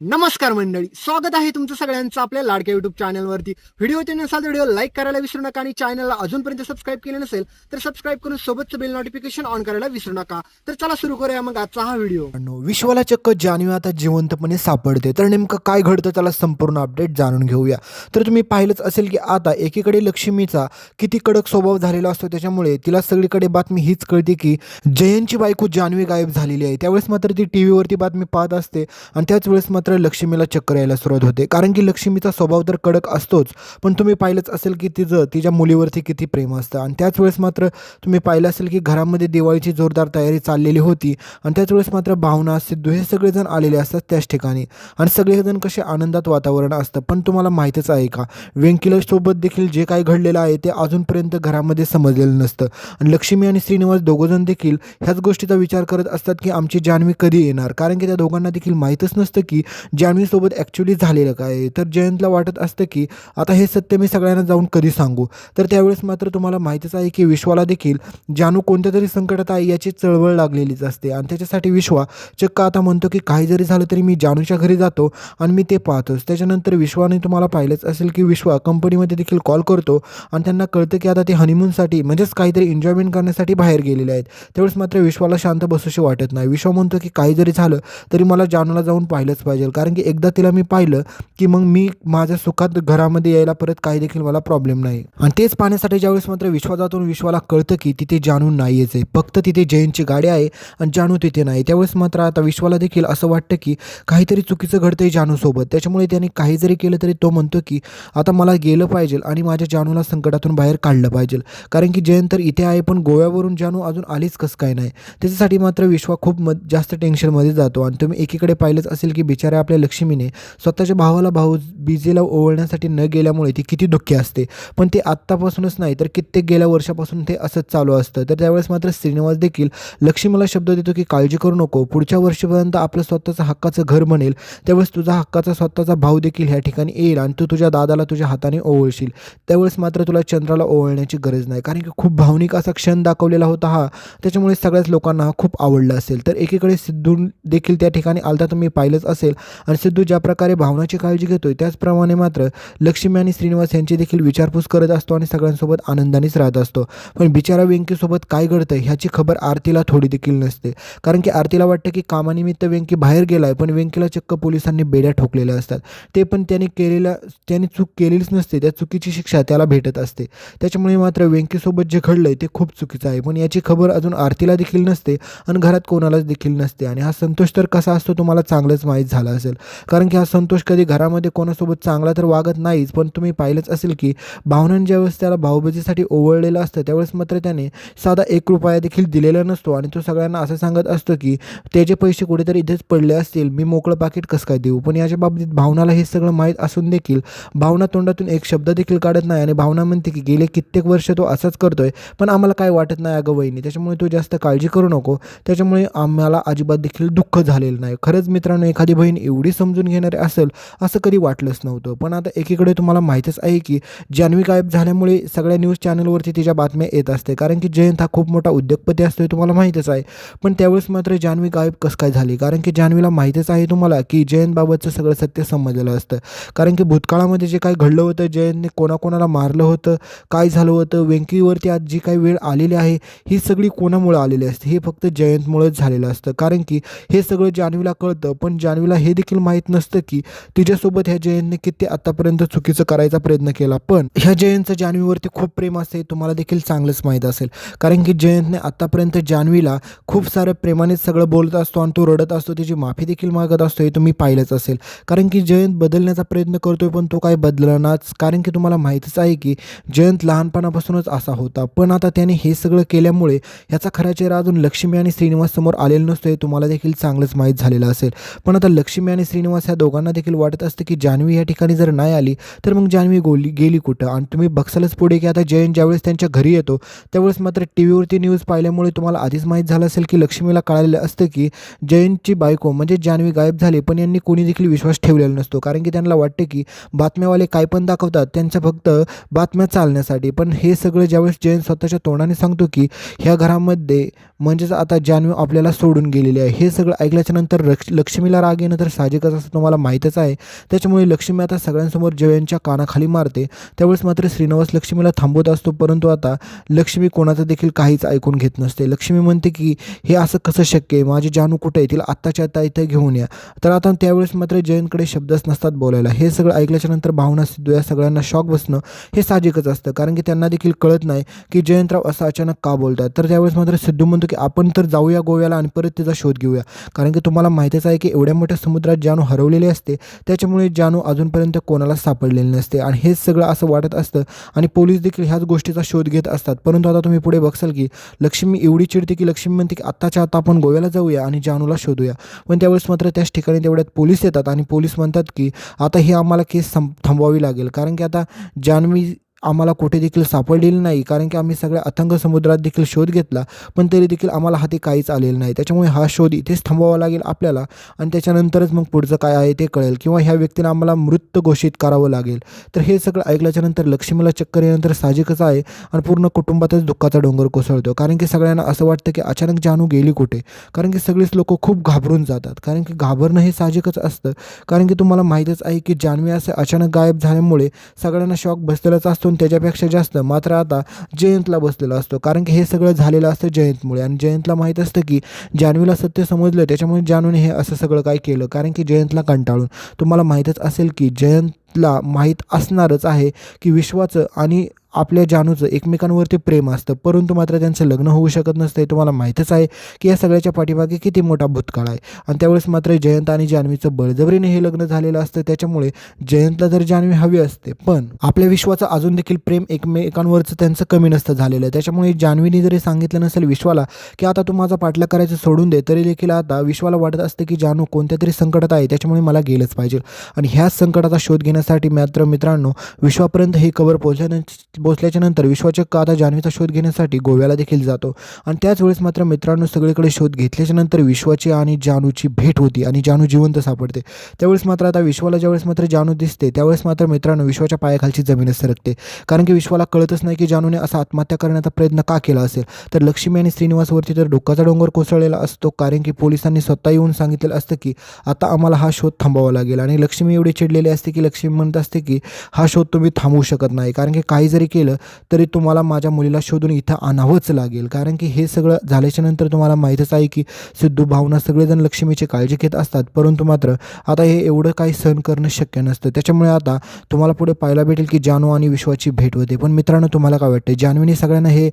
नमस्कार मंडळी स्वागत आहे तुमचं सगळ्यांचं आपल्या लाडक्या युट्यूब चॅनलवरती व्हिडिओ ते नसाल तर व्हिडिओ लाईक करायला विसरू नका आणि चॅनलला अजूनपर्यंत सबस्क्राईब केलं नसेल तर सबस्क्राईब करून सोबतचं बेल नोटिफिकेशन ऑन करायला विसरू नका. तर चला सुरू करूया मग आजचा हा व्हिडिओ. विश्वाला चक्क जानवी आता जिवंतपणे सापडते. तर नेमकं काय घडतं त्याला संपूर्ण अपडेट जाणून घेऊया. तर तुम्ही पाहिलंच असेल की आता एकीकडे लक्ष्मीचा किती कडक स्वभाव झालेला असतो त्याच्यामुळे तिला सगळीकडे बातमी हीच कळते की जयंतची बायको जान्हवी गायब झालेली आहे. त्यावेळेस मात्र ती टी व्हीवरती बातमी पाहत असते आणि त्याच वेळेस मात्र मात्र लक्ष्मीला चक्कर यायला सुरुवात होते. कारण की लक्ष्मीचा स्वभाव तर कडक असतोच पण तुम्ही पाहिलंच असेल की तिचं तिच्या मुलीवरती किती प्रेम असतं. आणि त्याच वेळेस मात्र तुम्ही पाहिलं असेल की घरामध्ये दिवाळीची जोरदार तयारी चाललेली होती. आणि त्याच वेळेस मात्र भावना सिद्धू हे सगळेजण आलेले असतात त्याच ठिकाणी. आणि सगळेजण कसे आनंदात वातावरण असतं. पण तुम्हाला माहीतच आहे का? व्यंकिलेशसोबत देखील जे काही घडलेलं आहे ते अजूनपर्यंत घरामध्ये समजलेलं नसतं. आणि लक्ष्मी आणि श्रीनिवास दोघंजण देखील ह्याच गोष्टीचा विचार करत असतात की आमची जान्हवी कधी येणार? कारण की त्या दोघांना देखील माहीतच नसतं की जान्हवीसोबत ॲक्च्युली झालेलं काय तर जयंतला वाटत असतं की आता हे सत्य मी सगळ्यांना जाऊन कधी सांगू? तर त्यावेळेस मात्र तुम्हाला माहीतच आहे की विश्वाला देखील जानू कोणत्या तरी संकटात आहे याची चळवळ लागलेलीच असते. आणि त्याच्यासाठी विश्वा चक्क आता म्हणतो की काही जरी झालं तरी मी जानूच्या घरी जातो आणि मी ते पाहतोच. त्याच्यानंतर विश्वाने तुम्हाला पाहिलंच असेल की विश्वा कंपनीमध्ये देखील कॉल करतो आणि त्यांना कळतं की आता ते हनीमूनसाठी म्हणजेच काहीतरी एन्जॉयमेंट करण्यासाठी बाहेर गेलेले आहेत. त्यावेळेस मात्र विश्वाला शांत बसूशी वाटत नाही. विश्वा म्हणतो की काही जरी झालं तरी मला जानूला जाऊन पाहिलंच पाहिजे. कारण की एकदा तिला मी पाहिलं की मग मी माझ्या सुखात घरामध्ये यायला परत काही देखील मला प्रॉब्लेम नाही. आणि तेच पाहण्यासाठी ज्यावेळेस मात्र विश्वाजातून विश्वाला कळतं की तिथे जानू नाहीच आहे. फक्त तिथे जयंतची गाडी आहे आणि जानू तिथे नाही. त्यावेळेस मात्र आता विश्वाला देखील असं वाटतं की काहीतरी चुकीचं घडतंय जानूसोबत. त्याच्यामुळे त्याने काही जरी केलं तरी तो म्हणतो की आता मला गेलं पाहिजे आणि माझ्या जानूला संकटातून बाहेर काढलं पाहिजे. कारण की जयंत तर इथे आहे पण गोव्यावरून जानू अजून आलीच कसं काय नाही? त्याच्यासाठी मात्र विश्वा खूप म जास्त टेन्शनमध्ये जातो. आणि तुम्ही एकीकडे पाहिलंच असेल की बिचाऱ्या आपल्या लक्ष्मीने स्वतःच्या भावाला भाऊ बीजेला ओवळण्यासाठी न गेल्यामुळे ती किती दुःखी असते. पण ते आत्तापासूनच नाही तर कित्येक गेल्या वर्षापासून ते असंच चालू असतं. तर त्यावेळेस मात्र श्रीनिवास देखील लक्ष्मीला शब्द देतो की काळजी करू नको. पुढच्या वर्षीपर्यंत आपलं स्वतःचं हक्काचं घर बनेल. त्यावेळेस तुझा हक्काचा स्वतःचा भाऊ देखील ह्या ठिकाणी येईल आणि तू तुझ्या दादाला तुझ्या हाताने ओवळशील. त्यावेळेस मात्र तुला चंद्राला ओवळण्याची गरज नाही. कारण की खूप भावनिक असा क्षण दाखवलेला होता हा. त्याच्यामुळे सगळ्याच लोकांना हा खूप आवडला असेल. तर एकीकडे सिद्धू देखील त्या ठिकाणी आलता तुम्ही पाहिलंच असेल. आणि सिद्धू ज्या प्रकारे भावनाची काळजी घेतोय त्याचप्रमाणे मात्र लक्ष्मी आणि श्रीनिवास यांची देखील विचारपूस करत असतो आणि सगळ्यांसोबत आनंदानेच राहत असतो. पण बिचारा व्यंकीसोबत काय घडतं ह्याची खबर आरतीला थोडी देखील नसते. कारण की आरतीला वाटतं की कामानिमित्त व्यंकी बाहेर गेला आहे पण व्यंकीला चक्क पोलिसांनी बेड्या ठोकलेल्या असतात. ते पण त्याने केलेल्या त्याने चूक केलेलीच नसते त्या चुकीची शिक्षा त्याला भेटत असते. त्याच्यामुळे मात्र व्यंकीसोबत जे घडलं आहे ते खूप चुकीचं आहे. पण याची खबर अजून आरतीला देखील नसते आणि घरात कोणालाच देखील नसते. आणि हा संतोष तर कसा असतो तुम्हाला चांगलंच माहीत झाला. असेल. कारण की हा संतोष कधी घरामध्ये कोणासोबत चांगला तर वागत नाहीच पण तुम्ही पाहिलंच असेल की भावनांनी ज्यावेळेस त्याला भाऊबीजेसाठी ओवळलेलं असतं त्यावेळेस मात्र त्याने साधा एक रुपया देखील दिलेला नसतो आणि तो सगळ्यांना असं सांगत असतो की त्याचे पैसे कुठेतरी इथेच पडले असतील मी मोकळं पाकिट कसं काय देऊ? पण याच्या बाबतीत भावनाला हे सगळं माहीत असून देखील भावना तोंडातून एक शब्द देखील काढत नाही आणि भावना म्हणते की गेले कित्येक वर्ष तो असाच करतोय पण आम्हाला काय वाटत नाही अगं वहिनी त्याच्यामुळे तू जास्त काळजी करू नको. त्याच्यामुळे आम्हाला अजिबात देखील दुःख झालेलं नाही. खरंच मित्रांनो एखादी बहीण एवढी समजून घेणारे असेल असं कधी वाटलंच नव्हतं. पण आता एकीकडे तुम्हाला माहीतच आहे की जान्हवी गायब झाल्यामुळे सगळ्या न्यूज चॅनलवरती तिच्या बातम्या येत असते. कारण की जयंत हा खूप मोठा उद्योगपती असतो हे तुम्हाला माहीतच आहे. पण त्यावेळेस मात्र जान्हवी गायब कसं काय झाली? कारण की जान्हवीला माहीतच आहे तुम्हाला की जयंतबाबतचं सगळं सत्य समजलेलं असतं. कारण की भूतकाळामध्ये जे काय घडलं होतं जयंतने कोणाकोणाला मारलं होतं काय झालं होतं वेंकीवरती आज जी काही वेळ आलेली आहे ही सगळी कोणामुळे आलेली असते? हे फक्त जयंतमुळेच झालेलं असतं. कारण की हे सगळं जान्हवीला कळतं पण जान्हवीला हे हे देखील माहीत नसतं की तिच्यासोबत ह्या जयंतने किती आतापर्यंत चुकीचं करायचा प्रयत्न केला. पण ह्या जयंतचं जान्हवीवरती खूप प्रेम असते तुम्हाला देखील चांगलंच माहीत असेल. कारण की जयंतने आतापर्यंत जान्हवीला खूप सारं प्रेमानेच सगळं बोलत असतो आणि तो रडत असतो त्याची माफी देखील मागत असतो हे तुम्ही पाहिलंच असेल. कारण की जयंत बदलण्याचा प्रयत्न करतोय पण तो काय बदलणाच कारण की तुम्हाला माहीतच आहे की जयंत लहानपणापासूनच असा होता. पण आता त्याने हे सगळं केल्यामुळे ह्याचा खरा चेहरा अजून लक्ष्मी आणि श्रीनिवास समोर आलेला नसतो हे तुम्हाला देखील चांगलंच माहीत झालेलं असेल. पण आता लक्ष्मी आणि श्रीनिवास ह्या दोघांना देखील वाटत असतं की जान्हवी या ठिकाणी जर नाही आली तर मग जान्हवी गोली गेली कुठं? आणि तुम्ही बघसालच पुढे की आता जयंत ज्यावेळेस त्यांच्या घरी येतो त्यावेळेस मात्र टी व्हीवरती न्यूज पाहिल्यामुळे तुम्हाला आधीच माहीत झालं असेल की लक्ष्मीला कळालेलं असतं की जयंतची बायको म्हणजे जान्हवी गायब झाली पण यांनी कोणी देखील विश्वास ठेवलेला नसतो. कारण की त्यांना वाटते की बातम्यावाले काय पण दाखवतात त्यांच्या फक्त बातम्या चालण्यासाठी. पण हे सगळं ज्यावेळेस जयंत स्वतःच्या तोंडाने सांगतो की ह्या घरामध्ये म्हणजेच आता जान्हवी आपल्याला सोडून गेलेली आहे. हे सगळं ऐकल्याच्या नंतर लक्ष्मीला राग येणं तर तर साहजिकच असं तुम्हाला माहीतच आहे. त्याच्यामुळे लक्ष्मी आता सगळ्यांसमोर जयंतच्या कानाखाली मारते. त्यावेळेस मात्र श्रीनिवास लक्ष्मीला थांबवत असतो परंतु आता लक्ष्मी कोणाचं देखील काहीच ऐकून घेत नसते. लक्ष्मी म्हणते की हे असं कसं शक्य आहे? माझी जानू कुठे आहे तिला आत्ताच्या आत्ता इथं घेऊन या. तर आता त्यावेळेस मात्र जयंतकडे शब्दच नसतात बोलायला. हे सगळं ऐकल्याच्या नंतर भावना सिद्धू या सगळ्यांना शॉक बसणं हे साहजिकच असतं. कारण की त्यांना देखील कळत नाही की जयंतराव असं अचानक का बोलतात तर त्यावेळेस मात्र सिद्धू म्हणतो की आपण तर जाऊया गोव्याला आणि परत तिचा शोध घेऊया. कारण की तुम्हाला माहितीच आहे की एवढ्या मोठ्या समुद्रात जानू हरवलेली असते त्याच्यामुळे जानू अजूनपर्यंत कोणाला सापडलेली नसते. आणि हेच सगळं असं वाटत असतं आणि पोलीस देखील ह्याच गोष्टीचा शोध घेत असतात. परंतु आता तुम्ही पुढे बघसाल की लक्ष्मी एवढी चिडते की लक्ष्मी म्हणते की आत्ताच्या आता आपण गोव्याला जाऊया आणि जानूला शोधूया. पण त्यावेळेस मात्र त्याच ठिकाणी तेवढ्यात पोलीस येतात आणि पोलीस म्हणतात की आता ही आम्हाला केस सं थांबवावी लागेल. कारण की आता जान्हवी आम्हाला कुठे देखील सापडलेली नाही कारण की आम्ही सगळ्या अथंग समुद्रात देखील शोध घेतला पण तरी देखील आम्हाला हाती काहीच आलेलं नाही. त्याच्यामुळे हा शोध इथेच थांबवावा लागेल आपल्याला आणि त्याच्यानंतरच मग पुढचं काय आहे ते कळेल किंवा ह्या व्यक्तीला आम्हाला मृत घोषित करावं लागेल. तर हे सगळं ऐकल्याच्यानंतर लक्ष्मीला चक्कर येण्यानंतर साहजिकच आहे आणि पूर्ण कुटुंबातच दुःखाचा डोंगर कोसळतो. कारण की सगळ्यांना असं वाटतं की अचानक जानू गेली कुठे? कारण की सगळीच लोक खूप घाबरून जातात. कारण की घाबरणं हे साहजिकच असतं. कारण की तुम्हाला माहीतच आहे की जान्हवी असं अचानक गायब झाल्यामुळे सगळ्यांना शॉक बसलेलाच असतो. आणि त्याच्यापेक्षा जास्त मात्र आता जयंतला बसलेला असतो. कारण की हे सगळं झालेलं असतं जयंतमुळे. आणि जयंतला माहीत असतं की जान्हवीला सत्य समजलं त्याच्यामुळे जानूने हे असं सगळं काय केलं. कारण की जयंतला कंटाळून. तुम्हाला माहीतच असेल की जयंतला माहीत असणारच आहे की विश्वाचं आणि आपल्या जानूचं एकमेकांवरती प्रेम असतं. परंतु मात्र त्यांचं लग्न होऊ शकत नसतं हे तुम्हाला माहीतच आहे की या सगळ्याच्या पाठीमागे किती मोठा भूतकाळ आहे. आणि त्यावेळेस मात्र जयंत आणि जान्हवीचं बळजबरीने हे लग्न झालेलं असतं. त्याच्यामुळे जयंतला जर जान्हवी हवी असते. पण आपल्या विश्वाचं अजून देखील प्रेम एकमेकांवरचं त्यांचं कमी नसतं झालेलं आहे. त्याच्यामुळे जान्हवीने जरी सांगितलं नसेल विश्वाला की आता तू माझा पाठला करायचं सोडून दे तरी देखील आता विश्वाला वाटत असतं की जानू कोणत्या तरी संकटात आहे. त्याच्यामुळे मला गेलंच पाहिजे. आणि ह्याच संकटाचा शोध घेण्यासाठी मात्र मित्रांनो विश्वापर्यंत ही कवर पोहोचण्या पोचल्याच्यानंतर विश्वचक विश्वाचक्क आता जान्हवीचा शोध घेण्यासाठी गोव्याला देखील जातो. आणि त्याच वेळेस मात्र मित्रांनो सगळीकडे शोध घेतल्याच्यानंतर विश्वाची आणि जानूची भेट होती आणि जानू जिवंत सापडते. त्यावेळेस मात्र आता विश्वाला ज्यावेळेस मात्र जानू दिसते त्यावेळेस मात्र मित्रांनो विश्वाच्या पायाखालची जमीन सरकते. कारण की विश्वाला कळतच नाही की जानूने असा आत्महत्या करण्याचा प्रयत्न का केला असेल? तर लक्ष्मी आणि श्रीनिवासवरती तर डोकाचा डोंगर कोसळलेला असतो कारण की पोलिसांनी स्वतः येऊन सांगितलेलं असतं की आता आम्हाला हा शोध थांबावा लागेल. आणि लक्ष्मी एवढी चिडलेली असते की लक्ष्मी म्हणत असते की हा शोध तुम्ही थांबवू शकत नाही. कारण की काही जरी केलं तरी तुम्हाला माझ्या मुलीला शोधून इथं आणावंच लागेल. कारण की हे सगळं झाल्याच्यानंतर तुम्हाला माहीतच आहे की सिद्धू भावना सगळेजण लक्ष्मीची काळजी घेत असतात. परंतु मात्र आता हे एवढं काही सहन करणं शक्य नसतं. त्याच्यामुळे आता तुम्हाला पुढे पाहायला भेटेल की जानू आणि विश्वाची भेट होते. पण मित्रांनो तुम्हाला काय वाटतं जान्हवीने सगळ्यांना हे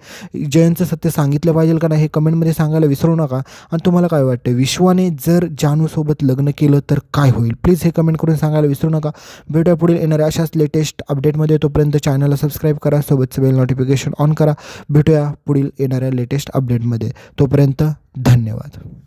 जयंतचं सत्य सांगितलं पाहिजे का नाही हे कमेंटमध्ये सांगायला विसरू नका. आणि तुम्हाला काय वाटतं विश्वाने जर जानूसोबत लग्न केलं तर काय होईल? प्लीज हे कमेंट करून सांगायला विसरू नका. भेटूया पुढील येणाऱ्या अशाच लेटेस्ट अपडेटमध्ये तोपर्यंत चॅनलला सबस्क्राईब करा. सोबतचं बेल नोटिफिकेशन ऑन करा. भेटूया पुढील येणाऱ्या लेटेस्ट अपडेटमध्ये तोपर्यंत धन्यवाद.